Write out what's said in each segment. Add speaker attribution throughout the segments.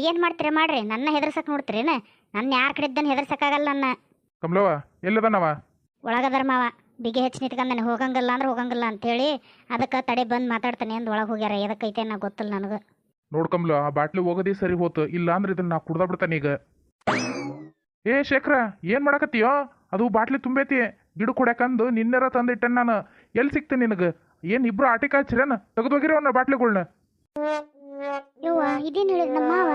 Speaker 1: ಏನು ಮಾಡ್ತೀರಿ ಮಾಡ್ರಿ? ನನ್ನ ಹೆದರ್ಸಕ್ಕೆ ನೋಡ್ತೀರೇನ ನನ್ನ ಯಾರ ಕಡೆ ಇದ್ದಾನೆ ಹೆದರ್ಸಕ್ಕಾಗಲ್ಲ ನನ್ನ.
Speaker 2: ಕಮಲವ್ವ ಎಲ್ಲದನವ
Speaker 1: ಒಳಗದರ ಮಾವ. ಬಿಗಿ ಹೆಚ್ಚು ನಿಂತ್ಕೊಂಡಾನೆ ಹೋಗಂಗಿಲ್ಲ ಅಂದ್ರೆ ಹೋಗಂಗಿಲ್ಲ ಅಂತೇಳಿ ಅದಕ್ಕೆ ತಡೆ ಬಂದು ಮಾತಾಡ್ತಾನೆ ಅಂದ್ ಒಳಗೆ ಹೋಗ್ಯಾರ. ಎದಕ್ಕೈತೆ ನಾ ಗೊತ್ತಿಲ್ಲ ನನಗೆ.
Speaker 2: ನೋಡ್ ಕಮಲ ಆ ಬಾಟ್ಲಿ ಹೋಗೋದೇ ಸರಿ ಹೋತು. ಇಲ್ಲ ಅಂದ್ರೆ ಇದನ್ನ ನಾ ಕುಡ್ದ ಬಿಡ್ತಾನೆ ಈಗ. ಏ ಶೇಖರ ಏನ್ ಮಾಡಕತ್ತೀಯೋ? ಅದು ಬಾಟ್ಲಿ ತುಂಬೈತಿ. ಗಿಡ ಕುಡ್ಯಾಕಂದು ನಿನ್ನೆರ ತಂದಿಟ್ಟೆ ನಾನು. ಎಲ್ಲಿ ಸಿಕ್ತೆ ನಿನಗೆ? ಏನ್ ಇಬ್ರು ಆಟಿಕ ಹಚ್ಚಿರೇನ ತೆಗೆದೋಗಿರೋ ಅವನ್ನ ಬಾಟ್ಲಿಗಳ್ನ?
Speaker 1: ಯವ್ವ, ಇದೇನು ಹೇಳಿದ್ ನಮ್ಮ ಮಾವ?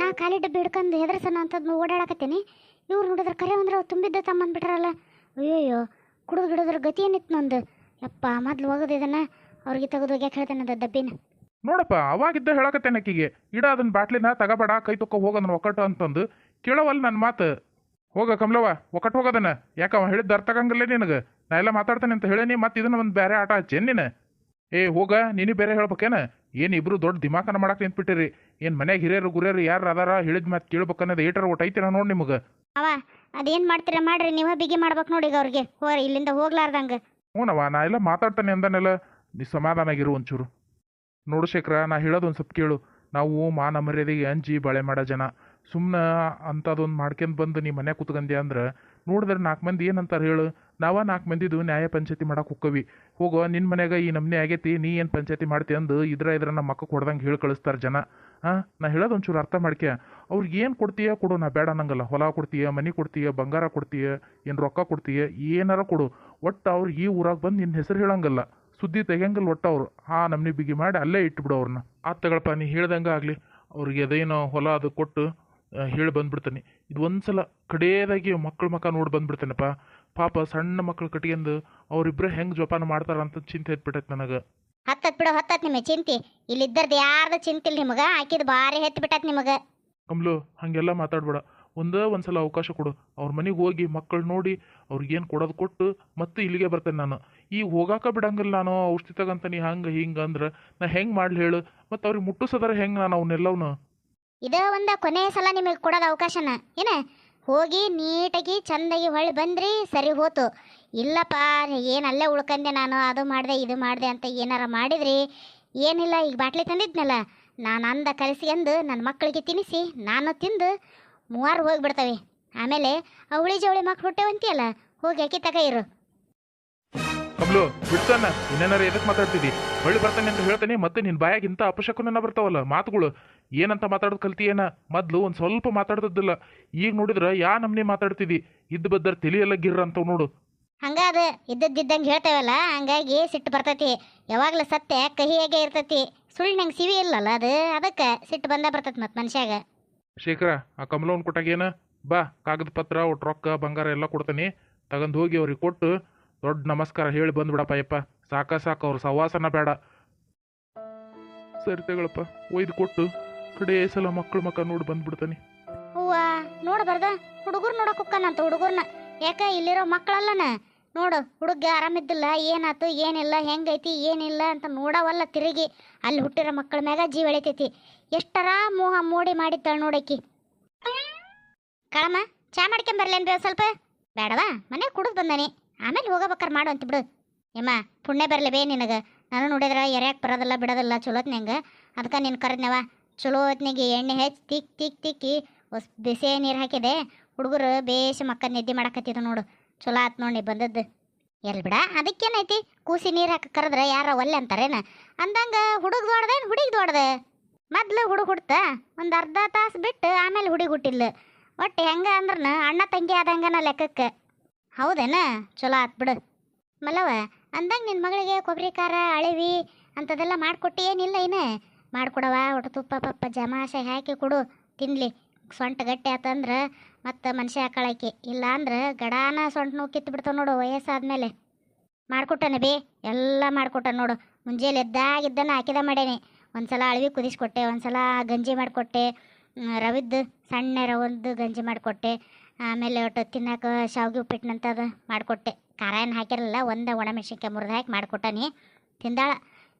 Speaker 1: ನಾ ಖಾಲಿ ಡಬ್ಬಿ ಹಿಡ್ಕೊಂಡು ಹೆದರ್ಸನ ಅಂತದ್ ಓಡಾಡಕತ್ತೀನಿ. ಇವ್ರು ನೋಡಿದ್ರೆ ಕರೆ ಅಂದ್ರೆ ಅವ್ರು ತುಂಬಿದ್ದ ತಮ್ಮಂದ್ಬಿಟ್ರಲ್ಲ ಅಯ್ಯೋಯ್ಯೋ, ಕುಡಿದು ಗಿಡದ್ರ ಗತಿ ಏನಿತ್ತು ನಂದು ಯಪ್ಪ, ಮೊದ್ಲು ಹೋಗೋದು ಇದನ್ನ. ಅವ್ರಿಗೆ ತೆಗೆದು ಹೋಗ್ಯಾಕ ಹೇಳ್ತೇನೆ ಅದ ಡಬ್ಬಿನ.
Speaker 2: ನೋಡಪ್ಪ, ಅವಾಗಿದ್ದ ಹೇಳಕತ್ತೇನೆ ಆಕಿಗೆ ಇಡ ಅದನ್ನ ಬಾಟ್ಲಿನ ತಗಬೇಡ, ಕೈ ತುಕ್ಕ ಹೋಗದನ್ನ ಒಕ್ಕಟ್ಟು ಅಂತಂದು. ಕೇಳವಲ್ ನನ್ನ ಮಾತು. ಹೋಗ ಕಮಲವ್ವ ಒಕ್ಕಟ್ಟು ಹೋಗೋದನ್ನ ಯಾಕ ಅವ ಹೇಳಿದ್ದು ಅರ್ಥ ಆಗಂಗಿಲ್ಲ ನಿನಗೆ? ನಾ ಎಲ್ಲ ಮಾತಾಡ್ತಾನೆ ಅಂತ ಹೇಳೇನಿ ಮತ್ತೆ ಇದನ್ನ ಒಂದು ಬೇರೆ ಆಟ ಹಚ್ಚೇನ್ ನೀನು? ಏ ಹೋಗ ನೀನು ಬೇರೆ ಹೇಳ್ಬೇಕೇನ? ಏನು ಇಬ್ರು ದೊಡ್ಡ ದಿಮಾಕನ ಮಾಡಕ್ಕೆ ನಿಂತ್ಬಿಟ್ಟಿರಿ? ಏನು ಮನ್ಯಾಗ ಹಿರಿಯರು ಗುರಿಯರು ಯಾರು ಅದಾರ? ಹೇಳಿದ ಮತ್ತೆ ಕೇಳ್ಬೇಕನ್ನೋದು ಏಟರ್ ಒಟ್ಟು ನೋಡಿ ನಿಮಗೆ.
Speaker 1: ಅವ ಅದೇನು ಮಾಡ್ತೀರ ಮಾಡ್ರಿ ನೀವೇ ಬಿಗಿ ಮಾಡ್ಬೇಕು ನೋಡಿ ಈಗ ಅವ್ರಿಗೆ. ಹೋರಿ ಇಲ್ಲಿಂದ ಹೋಗ್ಲಾರ್ದಂಗೆ
Speaker 2: ಹ್ಞೂನವ ನಾ ಎಲ್ಲ ಮಾತಾಡ್ತಾನೆ ಅಂದನೆಲ್ಲ. ನೀ ಸಮಾಧಾನ ಆಗಿರು ಒಂಚೂರು. ನೋಡು ಶೇಖರ ನಾ ಹೇಳೋದು ಒಂದು ಸ್ವಲ್ಪ ಕೇಳು. ನಾವು ಮಾನ ಮರ್ಯಾದೆಗೆ ಅಂಜಿ ಬಳೆ ಮಾಡೋ ಜನ. ಸುಮ್ಮನೆ ಅಂಥದ್ದೊಂದು ಮಾಡ್ಕೊಂಡು ಬಂದು ನೀ ಮನೆ ಕೂತ್ಕಂದ್ಯ ಅಂದ್ರೆ ನೋಡಿದ್ರೆ ನಾಲ್ಕು ಮಂದಿ ಏನಂತಾರೆ ಹೇಳು? ನಾವ ನಾಲ್ಕು ಮಂದಿದು ನ್ಯಾಯ ಪಂಚಾಯತಿ ಮಾಡಕ್ಕೆ ಹೋಕ್ಕವಿ. ಹೋಗೋ ನಿನ್ನ ಮನೆಯಾಗ ಈ ನಮ್ಮನೆ ಆಗೈತಿ, ನೀ ಏನು ಪಂಚಾಯತಿ ಮಾಡ್ತಿ ಅಂದು ಇದ್ರ ಇದ್ರ ನಮ್ಮ ಮಕ್ಕ ಕೊಡ್ದಂಗೆ ಹೇಳಿ ಕಳಿಸ್ತಾರೆ ಜನ. ಹಾಂ ನಾ ಹೇಳೋದು ಒಂಚೂರು ಅರ್ಥ ಮಾಡ್ಕ್ಯ. ಅವ್ರಿಗೆ ಏನು ಕೊಡ್ತೀಯ ಕೊಡು, ನಾ ಬೇಡ ಅನ್ನಂಗಲ್ಲ. ಹೊಲ ಕೊಡ್ತೀಯ, ಮನೆ ಕೊಡ್ತೀಯ, ಬಂಗಾರ ಕೊಡ್ತೀಯ, ಏನು ರೊಕ್ಕ ಕೊಡ್ತೀಯ, ಏನಾರ ಕೊಡು. ಒಟ್ಟು ಅವ್ರು ಈ ಊರಾಗ ಬಂದು ನಿನ್ನ ಹೆಸರು ಹೇಳಂಗಲ್ಲ. ಸುದ್ದಿ ತೆಗಿಯಂಗಿಲ್ಲ ಒಟ್ಟು ಅವ್ರು. ಆ ನಮ್ನಿ ಬಿಗಿ ಮಾಡಿ ಅಲ್ಲೇ ಇಟ್ಬಿಡು ಅವ್ರನ್ನ ಆ ತಗಳಪ್ಪ ನೀ ಹೇಳ್ದಂಗೆ ಆಗಲಿ. ಅವ್ರಿಗೆ ಅದೇನೋ ಹೊಲ ಅದು ಕೊಟ್ಟು ಹೇಳಿ ಬಂದ್ಬಿಡ್ತಾನೆ. ಇದು ಒಂದ್ಸಲ ಕಡೇದಾಗಿ ಮಕ್ಳ ಮಕ್ಕ ನೋಡಿ ಬಂದ್ಬಿಡ್ತೇನಪ್ಪ. ಪಾಪ ಸಣ್ಣ ಮಕ್ಕಳು ಕಟ್ಕೊಂಡು ಅವರಿಬ್ಬರು ಹೆಂಗೆ ಜೋಪಾನ ಮಾಡ್ತಾರ ಅಂತ ಚಿಂತೆ ಎತ್ಬಿಟ್ಟೈತೆ ನನಗೆ.
Speaker 1: ಹತ್ತತ್ ಬಿಡು ಹತ್ತತ್ ನಿಮಗೆ ಚಿಂತಿ. ಇಲ್ಲಿದ್ದರ್ದು ಯಾರ್ದು ಚಿಂತಿಲ್ಲ ನಿಮಗೆ ಆಕಿದ್ ಭಾರಿ ಹೆತ್ತು ಬಿಟ್ಟತ್ ನಿಮಗೆ.
Speaker 2: ಕಮ್ಲು ಹಾಗೆಲ್ಲ ಮಾತಾಡ್ಬೇಡ. ಒಂದೇ ಒಂದ್ಸಲ ಅವಕಾಶ ಕೊಡು. ಅವ್ರ ಮನೆಗೆ ಹೋಗಿ ಮಕ್ಕಳು ನೋಡಿ ಅವ್ರಿಗೇನು ಕೊಡೋದು ಕೊಟ್ಟು ಮತ್ತೆ ಇಲ್ಲಿಗೆ ಬರ್ತೇನೆ ನಾನು. ಈ ಹೋಗಾಕ ಬಿಡಂಗಿಲ್ಲ ನಾನು ಔಷಧಿ ನೀ ಹಂಗೆ ಹಿಂಗೆ ಅಂದ್ರೆ ನಾ ಹೆಂಗೆ ಮಾಡ್ಲಿ ಹೇಳು. ಮತ್ತು ಅವ್ರಿಗೆ ಮುಟ್ಟಿಸೋದಾರೆ ಹೆಂಗೆ ನಾನು ಅವನ್ನೆಲ್ಲವನ್ನ
Speaker 1: ಇದ ಒಂದ ಕೊನೆಯ ಸಲ ನಿಮಗೆ ಕೊಡೋದು ಅವಕಾಶನ. ಏನ? ಹೋಗಿ ನೀಟಾಗಿ ಚಂದಾಗಿ ಹೊಳ್ಳಿ ಬಂದ್ರಿ, ಸರಿ ಹೋತು. ಇಲ್ಲಪ್ಪ, ಏನು ಅಲ್ಲೇ ಉಳ್ಕಂದೆ ನಾನು, ಅದು ಮಾಡಿದೆ, ಇದು ಮಾಡಿದೆ ಅಂತ ಏನಾರ ಮಾಡಿದ್ರಿ? ಏನಿಲ್ಲ, ಈಗ ಬಾಟ್ಲಿ ತಂದಿದ್ನಲ್ಲ. ನಾನು ಅಂದ ಕಲಿಸ್ಕೊಂಡು ನನ್ನ ಮಕ್ಕಳಿಗೆ ತಿನ್ನಿಸಿ ನಾನು ತಿಂದು ಮೂವಾರು ಹೋಗಿಬಿಡ್ತವೆ. ಆಮೇಲೆ ಅವಳಿ ಜವಳಿ ಮಕ್ಳು ಹುಟ್ಟೆವಂತಿಯಲ್ಲ, ಹೋಗಿ ಅಕ್ಕಿ ತಗ ಇರು.
Speaker 2: ಕಮ್ಲು ಬಿಡ್ತಾನ ಎದಕ್ಕೆ ಮಾತಾಡ್ತಿದ್ದಿ ಹೊಳ್ಳಿ ಬರ್ತಾನೆ ಅಂತ ಹೇಳ್ತಾನೆ, ಮತ್ತೆ ನಿನ್ನ ಬಾಯಾಗ ಇಂಥ ಅಪಶಕುನ ಬರ್ತಾವಲ್ಲ, ಮಾತುಗಳು. ಏನಂತ ಮಾತಾಡೋದು ಕಲ್ತಿಯೇನ ಮೊದ್ಲು ಒಂದು ಸ್ವಲ್ಪ ಮಾತಾಡ್ತಿದ್ದಿಲ್ಲ. ಈಗ ನೋಡಿದ್ರೆ ಯಾ ನಮ್ನಿ ಮಾತಾಡ್ತಿದ್ದಿ ಇದ್ದ ಬದ್ದರ್ ತಿಳಿಯಲ್ಲ ಗಿರ್ರ ಅಂತ ನೋಡು.
Speaker 1: ಹಂಗಾದ ಇದ್ದದ್ದಿದ್ದಂಗೆ ಹೇಳ್ತೇವಲ್ಲ ಹಂಗಾಗಿ ಸಿಟ್ಟು ಬರ್ತೈತಿ. ಯಾವಾಗಲೂ ಸತ್ಯ ಕಹಿಯಾಗೆ ಇರ್ತೈತಿ. ಸುಳ್ಳು ನಂಗೆ ಸಿವಿ ಇಲ್ಲಲ್ಲ ಅದು? ಅದಕ್ಕೆ ಸಿಟ್ಟು ಬಂದ ಬರ್ತೈತಿ ಮತ್ತೆ ಮನುಷ್ಯಾಗ.
Speaker 2: ಶೇಖರ ಆ ಕಮಲವನ್ ಕೊಟ್ಟಾಗೇನ ಬಾ ಕಾಗದ ಪತ್ರ ಒಟ್ಟು ರೊಕ್ಕ ಬಂಗಾರ ಎಲ್ಲ ಕೊಡ್ತೇನೆ. ತಗೊಂಡು ಹೋಗಿ ಅವ್ರಿಗೆ ಕೊಟ್ಟು ದೊಡ್ಡ ನಮಸ್ಕಾರ ಹೇಳಿ ಬಂದ್ಬಿಡಪ್ಪ ಯಪ್ಪ ಸಾಕ ಸಾಕು ಅವ್ರ ಸವಾಸನ ಬೇಡ. ಸರಿ ತಗೊಳಪ್ಪ ಒಯ್ದು ಕೊಟ್ಟು. ಕಡೆ ಸಲ ಮಕ್ಕಳು ಮಕ್ಕ ನೋಡಿ ಬಂದ್ಬಿಡ್ತಾನೆ.
Speaker 1: ನೋಡಬಾರ್ದ ಹುಡುಗರು ನೋಡಕ್ ಹೋಗ್ಕಾನಂತ ಹುಡುಗರ್ನ. ಯಾಕ ಇಲ್ಲಿರೋ ಮಕ್ಕಳಲ್ಲನ? ನೋಡು ಹುಡುಗ ಆರಾಮಿದ್ದಿಲ್ಲ ಏನಾಯ್ತು ಏನಿಲ್ಲ, ಹೆಂಗೈತಿ, ಏನಿಲ್ಲ ಅಂತ ನೋಡವಲ್ಲ ತಿರುಗಿ. ಅಲ್ಲಿ ಹುಟ್ಟಿರೋ ಮಕ್ಕಳ ಮ್ಯಾಗ ಜೀವ ಎಳಿತೈತಿ. ಎಷ್ಟರ ಮೋಹ ಮೋಡಿ ಮಾಡಿದ್ದಾಳ ನೋಡಕ್ಕಿ. ಕಳಮ್ಮ, ಚಾ ಮಾಡ್ಕೊಂಬರ್ಲೇನ್ ಬೇ ಸ್ವಲ್ಪ? ಬೇಡವಾ? ಮನೆ ಕುಡಿದು ಬಂದಾನೆ. ಆಮೇಲೆ ಹೋಗಬೇಕಾರೆ ಮಾಡು ಅಂತ ಬಿಡು. ಯಮ್ಮ, ಪುಣ್ಯ ಬರಲಿ ಬೇ ನಿನಗೆ. ನಾನು ನೋಡಿದ್ರೆ ಎರ್ಯಾಕೆ ಬರೋದಿಲ್ಲ, ಬಿಡೋದಿಲ್ಲ ಚಲೋತ್ನಂಗೆ ಅದಕ್ಕೆ ನೀನು ಕರೆದ್ನವ ಚಲೋ ಹೊತ್ನಿಗೆ ಎಣ್ಣೆ ಹೆಚ್ಚಿ ತಿಕ್ ತಿಕ್, ತಿಕ್ಕಿ ಹೊಸ ಬಿಸಿ ನೀರು ಹಾಕಿದೆ. ಹುಡುಗರು ಬೇಷ ಮಕ್ಕ ನಿದ್ದೆ ಮಾಡಕತ್ತಿದ್ರು ನೋಡು. ಚಲೋ ಆತ್ ನೋಡಿ ಬಂದದ್ದು. ಎಲ್ಲಿ ಬಿಡ, ಅದಕ್ಕೇನೈತಿ? ಕೂಸಿ ನೀರು ಹಾಕಿ ಕರೆದ್ರೆ ಯಾರ ಒಲ್ಲೆ ಅಂತಾರೇನ? ಅಂದಂಗ ಹುಡುಗ ದೊಡ್ದೇನು ಹುಡುಗ ದೊಡ್ದೆ ಮೊದ್ಲು ಹುಡುಗ ಹುಡ್ತ, ಒಂದು ಅರ್ಧ ತಾಸು ಬಿಟ್ಟು ಆಮೇಲೆ ಹುಡುಗಿ ಹುಟ್ಟಿಲ್ಲ ಒಟ್ಟು ಹೆಂಗ ಅಂದ್ರನ ಅಣ್ಣ ತಂಗಿ ಆದಂಗನ ಲೆಕ್ಕಕ್ಕೆ. ಹೌದೇನ? ಚಲೋ ಆತ್ ಬಿಡು. ಮಲವ ಅಂದಂಗೆ ನಿನ್ನ ಮಗಳಿಗೆ ಕೊಬ್ಬರಿ ಖಾರ ಅಳಿವಿ ಅಂಥದ್ದೆಲ್ಲ ಮಾಡಿಕೊಟ್ಟು ಏನಿಲ್ಲ ಇನ್ನು. ಮಾಡ್ಕೊಡವ ಒಟ್ಟು ತುಪ್ಪ ಪಪ್ಪ ಜಮಾಸೆ ಹಾಕಿ ಕೊಡು, ತಿನ್ಲಿ. ಸೊಂಟ ಗಟ್ಟಿ ಆತಂದ್ರೆ ಮತ್ತು ಮನುಷ್ಯ ಹಾಕಳಕಿ ಇಲ್ಲ ಅಂದ್ರೆ ಗಡಾನ ಸೊಂಟ ನೋವು ಕಿತ್ತು ಬಿಡ್ತಾವ ನೋಡು ವಯಸ್ಸಾದ್ಮೇಲೆ. ಮಾಡ್ಕೊಟ್ಟನ ಬೇ, ಎಲ್ಲ ಮಾಡ್ಕೊಟ್ಟ ನೋಡು. ಮುಂಜಾನೆ ಎದ್ದಾಗಿದ್ದನ್ನು ಹಾಕಿದ ಮಾಡೇನಿ. ಒಂದ್ಸಲ ಅಳವಿ ಕುದಿಸ್ಕೊಟ್ಟೆ, ಒಂದ್ಸಲ ಗಂಜಿ ಮಾಡಿಕೊಟ್ಟೆ ರವಿದ್ದು ಸಣ್ಣ ರವಂದು ಗಂಜಿ ಮಾಡಿಕೊಟ್ಟೆ, ಆಮೇಲೆ ಒಟ್ಟು ತಿನ್ನಕ್ಕೆ ಶಾವಿಗೆ ಉಪ್ಪಿಟ್ಟಿನಂಥದ್ದು ಮಾಡಿಕೊಟ್ಟೆ. ಖಾರ ಏನು ಹಾಕಿರಲಿಲ್ಲ ಒಂದು ಒಣಮೆಣ್ಸಿನ್ಕಾಯಿ ಮುರಿದು ಹಾಕಿ ಮಾಡಿಕೊಟ್ಟನಿ. ತಿಂದಾಳ.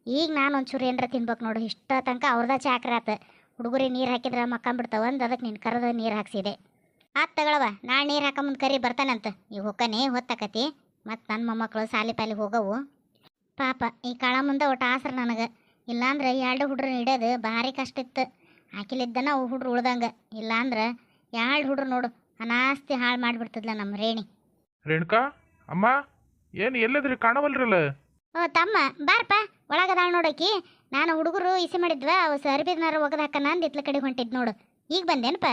Speaker 1: ಈಗ ನಾನು ಒಂಚೂರು ಏನರ ತಿನ್ಬೇಕು ನೋಡು ಇಷ್ಟ ತನಕ ಅವ್ರದ ಚಾಕ್ರ ಆತ. ಹುಡುಗರಿಗೆ ನೀರು ಹಾಕಿದ್ರೆ ಮಕ್ಕಂಬಿಡ್ತಾವ ಒಂದು ಅದಕ್ಕೆ ನೀನು ಕರೆದು ನೀರು ಹಾಕ್ಸಿದೆ. ಆತ್ ತಗೊಳವ ನಾಳೆ ನೀರು ಹಾಕೊಂಬಂದು ಕರಿ ಬರ್ತಾನಂತ. ಈಗ ಹೊಕ್ಕನೆ ಹೊತ್ತಕತಿ ಮತ್ತು ನನ್ನ ಮೊಮ್ಮಕ್ಕಳು ಸಾಲಿ ಪಾಲಿ ಹೋಗವು. ಪಾಪ ಈ ಕಾಳ ಮುಂದೆ ಒಟ್ಟು ಆಸ್ರ ನನಗೆ. ಇಲ್ಲಾಂದ್ರೆ ಎರಡು ಹುಡ್ರನ್ನ ಹಿಡಿಯೋದು ಭಾರಿ ಕಷ್ಟ ಇತ್ತು. ಆಕಿಲಿದ್ದನ ಅವು ಹುಡ್ರು ಉಳ್ದಂಗೆ. ಇಲ್ಲಾಂದ್ರೆ ಎರಡು ಹುಡ್ರು ನೋಡು ಅನಾಸ್ತಿ ಹಾಳು ಮಾಡಿಬಿಡ್ತದ್ಲ ನಮ್ಮ ರೇಣಿ.
Speaker 2: ರೇಣುಕಾ ಅಮ್ಮ ಏನು ಎಲ್ಲದ್ರಿ ಕಾಣವಲ್ರಲ್ಲ?
Speaker 1: ಓ ತಮ್ಮ ಬಾರಪ್ಪ ಒಳಗದಾಳ ನೋಡಕಿ ನಾನು ಹುಡುಗರು ಇಸಿ ಮಾಡಿದ್ವ ಅವು ಸರ್ಬಿದ್ನಾರ ಒಗದು ಹಾಕನ ಅಂದ್ ಇತ್ಲ ಕಡೆ ಹೊಂಟಿದ್ ನೋಡು. ಈಗ ಬಂದೇನಪ್ಪ?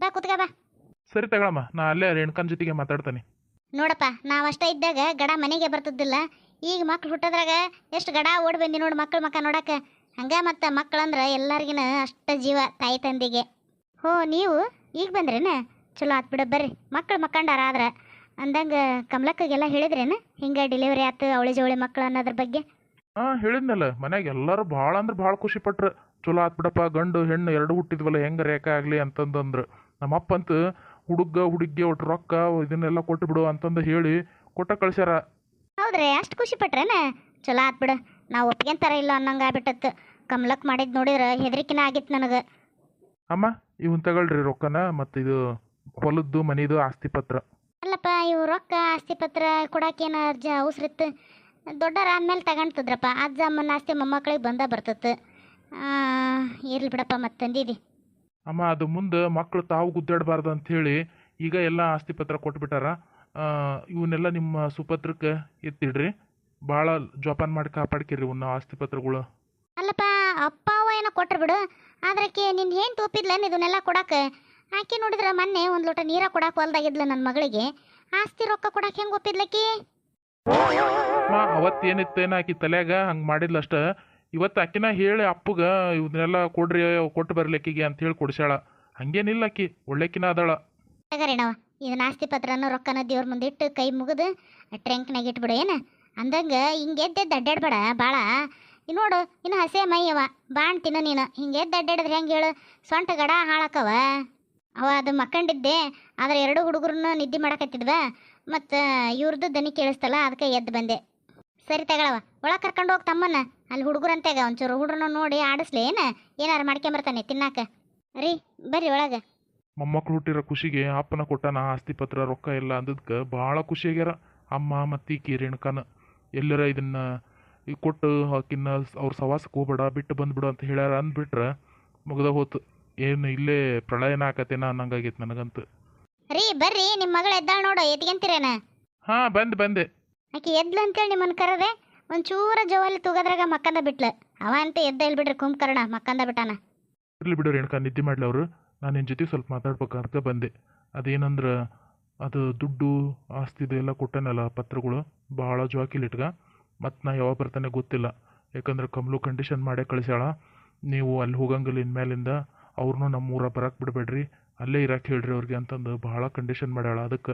Speaker 1: ಬಾ ಕುತ್ಕ ಬಾ.
Speaker 2: ಸರಿ ತಗೊಳಮ್ಮ ನಾ ಅಲ್ಲೇ ರೇಣುಕನ್ ಜೊತೆಗೆ ಮಾತಾಡ್ತಾನೆ.
Speaker 1: ನೋಡಪ್ಪ ನಾವಷ್ಟ ಇದ್ದಾಗ ಗಡ ಮನೆಗೆ ಬರ್ತಿದ್ದಿಲ್ಲ. ಈಗ ಮಕ್ಳು ಹುಟ್ಟೋದ್ರಾಗ ಎಷ್ಟು ಗಡ ಓಡಿ ಬಂದಿ ನೋಡು ಮಕ್ಳು ಮಕ್ಕ ನೋಡಕ್ಕ ಹಂಗ ಮತ್ತು ಮಕ್ಕಳಂದ್ರೆ ಎಲ್ಲರಿಗಿನ ಅಷ್ಟ ಜೀವ ತಾಯಿ ತಂದೆಗೆ. ಹೋ ನೀವು? ಈಗ ಬಂದ್ರೇನ? ಚಲೋ ಆತ್ ಬಿಡ ಬರ್ರಿ. ಮಕ್ಳು ಮಕ್ಕಂಡಾರ ಆದ್ರೆ. ಅಂದಂಗೆ ಕಮಲಕ್ಕಗೆಲ್ಲ ಹೇಳಿದ್ರೇನು? ಹಿಂಗೆ ಡೆಲಿವರಿ ಆಯ್ತು ಅವಳಿ ಜವಳಿ ಮಕ್ಳು ಅನ್ನೋದ್ರ ಬಗ್ಗೆ.
Speaker 2: ಹಾಂ ಹೇಳಿದ್ನಲ್ಲ ಮನ್ಯಾಗ ಎಲ್ಲರೂ ಭಾಳ ಅಂದ್ರೆ ಭಾಳ ಖುಷಿ ಪಟ್ರು. ಚಲೋ ಆತ್ ಬಿಡಪ್ಪ ಗಂಡು ಹೆಣ್ಣು ಎರಡು ಹುಟ್ಟಿದ್ವಲ್ಲ ಹೆಂಗೆ ರೇಖೆ ಆಗಲಿ ಅಂತಂದಂದ್ರು. ನಮ್ಮ ಅಂತೂ ಹುಡುಗ ಹುಡುಗಿ ಒಟ್ಟು ರೊಕ್ಕ ಇದನ್ನೆಲ್ಲ ಕೊಟ್ಟು ಬಿಡು ಅಂತಂದು ಹೇಳಿ ಕೊಟ್ಟ ಕಳ್ಸ್ಯಾರ.
Speaker 1: ಹೌದ್ರಿ ಅಷ್ಟು ಖುಷಿ ಪಟ್ರೇನ? ಚಲೋ ಆತ್ ಬಿಡ ನಾವು ಒಪ್ಕೊಂತಾರ ಇಲ್ಲ ಅನ್ನಂಗ ಆಗ್ಬಿಟ್ಟತ್ತು. ಕಮಲಕ್ ಮಾಡಿದ್ ನೋಡಿದ್ರೆ ಹೆದರಿಕಿನ ಆಗಿತ್ತು ನನಗೆ.
Speaker 2: ಅಮ್ಮ ಇವನ್ ತಗೊಳ್ರಿ ರೊಕ್ಕನ ಮತ್ತು ಇದು ಹೊಲದ್ದು ಮನಿದು ಆಸ್ತಿ ಪತ್ರ.
Speaker 1: ಅಲ್ಲಪ್ಪ ಇವು ರೊಕ್ಕ ಆಸ್ತಿ ಪತ್ರ ಕೊಡಾಕೇನು ಅರ್ಜ ಅವಸರಿತ್ತು? ದೊಡ್ಡರ ಆದ್ಮೇಲೆ ತಗೊಂಡ್ತದ್ರಪ್ಪ ಅಜ್ಜ ಅಮ್ಮನ ಆಸ್ತಿ ಮೊಮ್ಮಕ್ಕಳಿಗೆ ಬಂದ ಬರ್ತತ್ತು ಇರ್ಲಿ ಬಿಡಪ್ಪ ಮತ್ತೆ ತಂದಿದಿ.
Speaker 2: ಅಮ್ಮ ಅದು ಮುಂದೆ ಮಕ್ಕಳು ತಾವು ಗುದ್ದಾಡಬಾರ್ದು ಹೇಳಿ ಈಗ ಎಲ್ಲ ಆಸ್ತಿ ಪತ್ರ ಕೊಟ್ಬಿಟ್ಟಾರ. ಇವನ್ನೆಲ್ಲ ನಿಮ್ಮ ಸುಪತ್ರಕ್ಕೆ ಎತ್ತಿಡ್ರಿ. ಭಾಳ ಜೋಪಾನ ಮಾಡಿ ಕಾಪಾಡ್ಕಿರಿ ಇವನ್ನ ಆಸ್ತಿ ಪತ್ರಗಳು.
Speaker 1: ಅಲ್ಲಪ್ಪ ಅಪ್ಪ ಅವ ಏನೋ ಕೊಟ್ರು ಬಿಡು. ಆದ್ರಕ್ಕೆ ನಿನ್ ಏನು ತೂಪಿದ್ಲೇನು ಇದನ್ನೆಲ್ಲ ಕೊಡಕ್ಕೆ ಹಾಕಿ ನೋಡಿದ್ರೆ ಮೊನ್ನೆ ಒಂದು ಲೋಟ ನೀರ ಕೊಡಕ್ಕೆ ಹೊಲ್ದಾಗಿದ್ಲ ನನ್ನ ಮಗಳಿಗೆ. ಆಸ್ತಿ ರೊಕ್ಕ ಕೊಡಕ್ಕೆ ಹೆಂಗೆ ಒಪ್ಪಿದ್ಲಕ್ಕಿ?
Speaker 2: ಅಮ್ಮ ಅವತ್ತೇನಿತ್ತೇನ ಆಕಿ ತಲ್ಯಾಗ? ಹಂಗೆ ಮಾಡಿದ್ಲ ಅಷ್ಟ. ಇವತ್ತು ಆಕಿನ ಹೇಳಿ ಅಪ್ಪಗ ಇವನ್ನೆಲ್ಲ ಕೊಡ್ರಿ, ಕೊಟ್ಟು ಬರ್ಲಿಕ್ಕಿಗೆ ಅಂತ ಹೇಳಿ ಕೊಡ್ಸ್ಯಾಳ. ಹಂಗೇನಿಲ್ಲ ಆಕಿ, ಒಳ್ಳೆಕಿನ ಅದಾಳ.
Speaker 1: ತಗರೇಣವ ಇದನ್ನ ಆಸ್ತಿ ಪತ್ರನ ರೊಕ್ಕನ ದೇವ್ರ ಮುಂದೆ ಇಟ್ಟು ಕೈ ಮುಗಿದು ಟ್ರಂಕ್ನಾಗ ಇಟ್ಬಿಡು, ಏನು? ಅಂದಂಗೆ ಹಿಂಗೆ ಎದ್ದೆದ್ದು ಅಡ್ಡಾಡ್ಬೇಡ ಭಾಳ ನೋಡು, ಇನ್ನು ಹಸೆ ಮೈ ಅವ ಬಾಣ್ ತಿನ್ನು ನೀನು. ಹಿಂಗೆ ಎದ್ದು ಅಡ್ಡಾಡಿದ್ರೆ ಹೆಂಗೆ ಹೇಳು? ಸೊಂಟ ಗಡ ಹಾಳಾಕವ. ಅವ ಅದು ಮಕ್ಕಂಡಿದ್ದೆ, ಆದ್ರೆ ಎರಡು ಹುಡುಗರನ್ನ ನಿದ್ದೆ ಮಾಡಕತ್ತಿದ್ವ. ಮತ್ತು ಇವ್ರದ್ದು ದನಿ ಕೇಳಿಸ್ತಲ್ಲ, ಅದಕ್ಕೆ ಎದ್ದು ಬಂದೆ. ಸರಿ ತಗೊಳವ ಒಳಗೆ ಕರ್ಕೊಂಡು ಹೋಗಿ ತಮ್ಮನ್ನ. ಅಲ್ಲಿ ಹುಡುಗರಂತೆಗ ಒಂಚೂರು ಹುಡ್ರನ್ನ ನೋಡಿ ಆಡಿಸ್ಲಿ, ಏನು? ಏನಾರು ಮಾಡ್ಕೊಂಬರ್ತಾನೆ, ತಿನ್ನಾಕ. ರೀ, ಬರ್ರಿ ಒಳಗೆ.
Speaker 2: ಮೊಮ್ಮಕ್ಳು ಹುಟ್ಟಿರೋ ಖುಷಿಗೆ ಅಪ್ಪನ ಕೊಟ್ಟಾನ ಆಸ್ತಿ ಪತ್ರ, ರೊಕ್ಕ ಇಲ್ಲ ಅಂದದ್ಕೆ ಭಾಳ ಖುಷಿಯಾಗ್ಯಾರ ಅಮ್ಮ ಮತ್ತಿ ಈಕಿ ರೇಣುಕಾನ ಎಲ್ಲರ ಇದನ್ನ ಈ ಕೊಟ್ಟು ಆಕಿನ್ನ ಅವ್ರ ಸವಾಸಕ್ಕೆ ಹೋಗ್ಬೇಡ, ಬಿಟ್ಟು ಬಂದ್ಬಿಡು ಅಂತ ಹೇಳ್ಯಾರ ಅಂದ್ಬಿಟ್ರೆ ಮುಗ್ದ ಹೋತು. ಏನು ಇಲ್ಲೇ ಪ್ರಳಯನ ಆಕತೇನ ಅನ್ನಂಗಾಗೈತೆ ನನಗಂತೂ.
Speaker 1: ರೀ ಬರ್ರಿ ನಿಮ್ಮ ಮಗಳ ಎದ್ದಾಳ ನೋಡು ಎತ್ಕೊಂತೀರೇನ
Speaker 2: ಹಾ ಬಂದೆ ಬಂದ್.
Speaker 1: ಆಕೆ ಎದ್ಲ ಅಂತೇಳಿ ನಿಮ್ಮನ್ನ ಕರದೆ ಒಂಚೂರ ಜೋವಲ್ಲಿ ತೂಗದ್ರಾಗ ಮಕ್ಕಂದ ಬಿಟ್ಲ. ಅವ ಅಂತ ಎದ್ದ ಇಲ್ಲಿ ಬಿಡ್ರಿ ಕುಂಭಕರ್ಣ ಮಕ್ಕಂದ ಬಿಟ್ಟಾನ.
Speaker 2: ಇರ್ಲಿ ಬಿಡು ರೇಣುಕಾ ನಿದ್ದೆ ಮಾಡ್ಲಿ ಅವರು. ನಾನು ನಿನ್ನ ಜೊತೆ ಸ್ವಲ್ಪ ಮಾತಾಡ್ಬೇಕಂತ ಬಂದೆ. ಅದೇನಂದ್ರೆ ಅದು ದುಡ್ಡು ಆಸ್ತಿದು ಎಲ್ಲ ಕೊಟ್ಟನಲ್ಲ ಪತ್ರಗಳು ಭಾಳ ಜೋಕಿಲಿ ಇಟ್ಗ. ಮತ್ತು ನಾ ಯಾವಾಗ ಬರ್ತಾನೆ ಗೊತ್ತಿಲ್ಲ. ಯಾಕಂದ್ರೆ ಕಮಲು ಕಂಡೀಷನ್ ಮಾಡೇ ಕಳಿಸ್ಯಾಳ. ನೀವು ಅಲ್ಲಿ ಹೋಗಂಗಿಲ್ಲ ಇನ್ಮೇಲಿಂದ ಅವ್ರನ್ನೂ ನಮ್ಮ ಊರ ಬರಕ್ಕೆ ಬಿಡಬೇಡ್ರಿ. ಅಲ್ಲೇ ಇರಕ್ಕೆ ಹೇಳ್ರಿ ಅವ್ರಿಗೆ ಅಂತಂದು ಭಾಳ ಕಂಡೀಷನ್ ಮಾಡ್ಯಾಳ ಅದಕ್ಕೆ.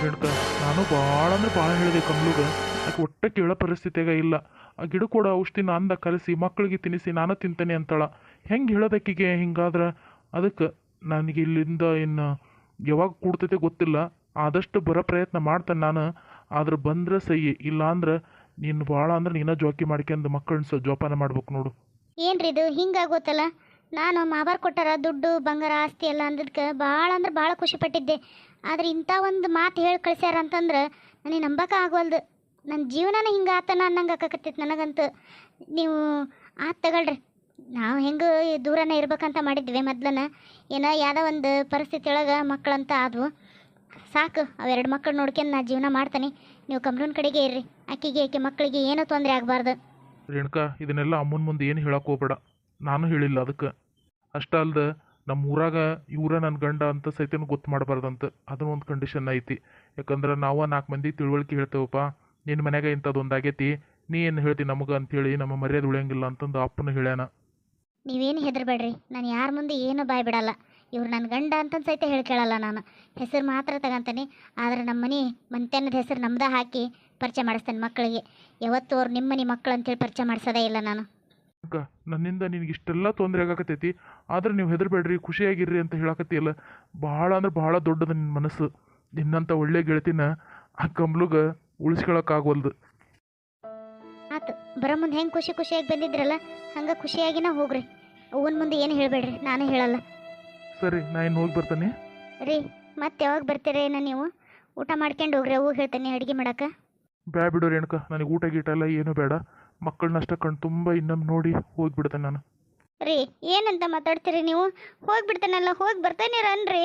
Speaker 2: ಹೇಳ್ಕ ನಾನು ಭಾಳ ಅಂದ್ರೆ ಭಾಳ ಹೇಳಿದೆ ಕಮ್ಲುಗೆ. ಯಾಕೆ ಒಟ್ಟ ಕೇಳೋ ಪರಿಸ್ಥಿತಿಯಾಗ ಇಲ್ಲ. ಆ ಗಿಡ ಕೂಡ ಔಷಧಿ ನಾಂದ ಕಲಸಿ ಮಕ್ಕಳಿಗೆ ತಿನ್ನಿಸಿ ನಾನು ತಿಂತೇನೆ ಅಂತಾಳ. ಹೆಂಗೆ ಹೇಳೋದಕ್ಕಿಗೆ ಹಿಂಗಾದ್ರೆ? ಅದಕ್ಕೆ, ನನಗೆ ಇಲ್ಲಿಂದ ಇನ್ನು ಯಾವಾಗ ಕೂಡ್ತೈತೆ ಗೊತ್ತಿಲ್ಲ. ಆದಷ್ಟು ಬರೋ ಪ್ರಯತ್ನ ಮಾಡ್ತೇನೆ ನಾನು. ಆದ್ರೆ ಬಂದ್ರೆ ಸಹಿ. ಇಲ್ಲ ಅಂದ್ರೆ ನೀನು ಭಾಳ ಅಂದ್ರೆ ನೀನ ಜೋಕಿ ಮಾಡ್ಕೊಂಡು ಮಕ್ಕಳನ್ನ ಜೋಪಾನ ಮಾಡ್ಬೇಕು ನೋಡು.
Speaker 1: ಏನ್ರಿ ಇದು? ಹಿಂಗಾಗೋತಲ್ಲ ನಾನು ಮಾವಾರ್ ಕೊಟ್ಟಾರ ದುಡ್ಡು, ಬಂಗಾರ, ಆಸ್ತಿ ಎಲ್ಲ ಅಂದದಕ್ಕೆ ಭಾಳ ಅಂದ್ರೆ ಭಾಳ ಖುಷಿ ಪಟ್ಟಿದ್ದೆ. ಆದ್ರೆ ಇಂಥ ಒಂದು ಮಾತು ಹೇಳಿ ಕಳಿಸ್ಯಾರ ಅಂತಂದ್ರೆ ನನಗೆ ನಂಬಕ ಆಗೋಲ್ದು. ನನ್ನ ಜೀವನನೇ ಹಿಂಗೆ ಆತನ ಅನ್ನಂಗೆ ಆಕಕತ್ತೈತೆ ನನಗಂತೂ. ನೀವು ಆತು ತಗೊಳ್ರಿ. ನಾವು ಹೆಂಗೆ ದೂರನೇ ಇರ್ಬೇಕಂತ ಮಾಡಿದ್ವಿ ಮೊದ್ಲನ. ಏನೋ ಯಾವುದೋ ಒಂದು ಪರಿಸ್ಥಿತಿ ಒಳಗೆ ಮಕ್ಕಳಂತ ಆದವು. ಸಾಕು, ಅವೆರಡು ಮಕ್ಕಳು ನೋಡ್ಕೊಂಡು ನಾ ಜೀವನ ಮಾಡ್ತೇನೆ. ನೀವು ಕಮ್ರೂನ್ ಕಡೆಗೆ ಇರ್ರಿ. ಆಕಿಗೆ ಆಕೆ ಮಕ್ಕಳಿಗೆ ಏನೂ ತೊಂದರೆ ಆಗಬಾರ್ದು.
Speaker 2: ರೇಣುಕಾ, ಇದನ್ನೆಲ್ಲ ಅಮ್ಮನ ಮುಂದೆ ಏನು ಹೇಳಕ್ಕೆ ಹೋಗ್ಬೇಡ. ನಾನು ಹೇಳಿಲ್ಲ ಅದಕ್ಕೆ. ಅಷ್ಟ ಅಲ್ದೆ ನಮ್ಮ ಊರಾಗ ಇವರ ನನ್ನ ಗಂಡ ಅಂತ ಸಹಿತನು ಗೊತ್ತು ಮಾಡಬಾರ್ದಂತ ಅದನ್ನು ಒಂದು ಕಂಡೀಷನ್ ಐತಿ. ಯಾಕಂದ್ರೆ ನಾವು ನಾಲ್ಕು ಮಂದಿ ತಿಳುವಳಿಕೆ ಹೇಳ್ತೇವಪ್ಪ, ನಿನ್ನ ಮನ್ಯಾಗ ಇಂಥದ್ದು ಒಂದು ಆಗೈತಿ, ನೀ ಏನು ಹೇಳ್ತಿ ನಮಗೆ ಅಂತೇಳಿ ನಮ್ಮ ಮರ್ಯಾದೆ ಉಳಿಯಂಗಿಲ್ಲ ಅಂತಂದು ಅಪ್ಪನ ಹೇಳ್ಯಾನ.
Speaker 1: ನೀವೇನು ಹೆದರ್ಬೇಡ್ರಿ, ನಾನು ಯಾರ ಮುಂದೆ ಏನು ಬಾಯ್ ಬಿಡಲ್ಲ. ಇವ್ರು ನನ್ನ ಗಂಡ ಅಂತ ಸಹಿತ ಹೇಳಿ ಕೇಳಲ್ಲ ನಾನು. ಹೆಸರು ಮಾತ್ರ ತಗೊಂತೀನಿ, ಆದರೆ ನಮ್ಮ ಮನೆ ಮಂತ್ಯನದ ಹೆಸರು ನಮ್ದ ಹಾಕಿ ಪರಿಚಯ ಮಾಡಿಸ್ತೇನೆ ಮಕ್ಕಳಿಗೆ. ಯಾವತ್ತೂ ಅವ್ರು ನಿಮ್ಮ ಮನೆ ಮಕ್ಕಳು ಅಂತೇಳಿ ಪರಿಚಯ ಮಾಡಿಸೋದೇ ಇಲ್ಲ ನಾನು.
Speaker 2: ಅಕ್ಕ ನನ್ನಿಂದ ನಿನಗೆ ಇಷ್ಟೆಲ್ಲ ತೊಂದರೆ ಆಗಾಕತ್ತೈತಿ ಆದ್ರೆ ನೀವು ಹೆದರ್ಬೇಡ್ರಿ ಖುಷಿಯಾಗಿರ್ರಿ ಅಂತ ಹೇಳಾಕತ್ತಿಯಲ್ಲ. ಭಾಳ ಅಂದ್ರೆ ಭಾಳ ದೊಡ್ಡದು ನಿನ್ನ ಮನಸ್ಸು. ನಿನ್ನಂಥ ಒಳ್ಳೆ ಗೆಳತಿನ ಆ ಕಂಬ್ಲುಗ ಉಳಿಸ್ಕೊಳಕ್ಕಾಗವಲ್ದು
Speaker 1: ಆತು ಬರೋ ಮುಂದೆ ಹೆಂಗೆ ಖುಷಿ ಖುಷಿಯಾಗಿ ಬಂದಿದ್ರಲ್ಲ ಹಂಗೆ ಖುಷಿಯಾಗಿನ ಹೋಗ್ರಿ. ಅವನ ಮುಂದೆ ಏನು ಹೇಳಬೇಡ್ರಿ ನಾನು ಹೇಳಲ್ಲ.
Speaker 2: ಸರಿ ನಾ ಇನ್ನು ಹೋಗಿ ಬರ್ತಾನೆ.
Speaker 1: ರೀ ಮತ್ತೆ ಯಾವಾಗ ಬರ್ತೀರೇನೋ ನೀವು? ಊಟ ಮಾಡ್ಕೊಂಡು ಹೋಗ್ರಿ ಅವು ಹೇಳ್ತೇನೆ ಅಡುಗೆ ಮಾಡಕ್ಕೆ
Speaker 2: ಬ್ಯಾ ಬಿಡು ರೇಣುಕ ನನಗೆ ಊಟ ಗೀಟ ಎಲ್ಲ ಏನೂ ಬೇಡ. ಮಕ್ಕಳನ್ನಷ್ಟ ಕಣ್ ತುಂಬ ಇನ್ನೊಮ್ಮೆ ನೋಡಿ ಹೋಗ್ಬಿಡ್ತೇನೆ ನಾನು.
Speaker 1: ರೀ, ಏನಂತ ಮಾತಾಡ್ತೀರಿ ನೀವು? ಹೋಗ್ಬಿಡ್ತೇನಲ್ಲ, ಹೋಗಿ ಬರ್ತೇನೆ ಅನ್ರಿ.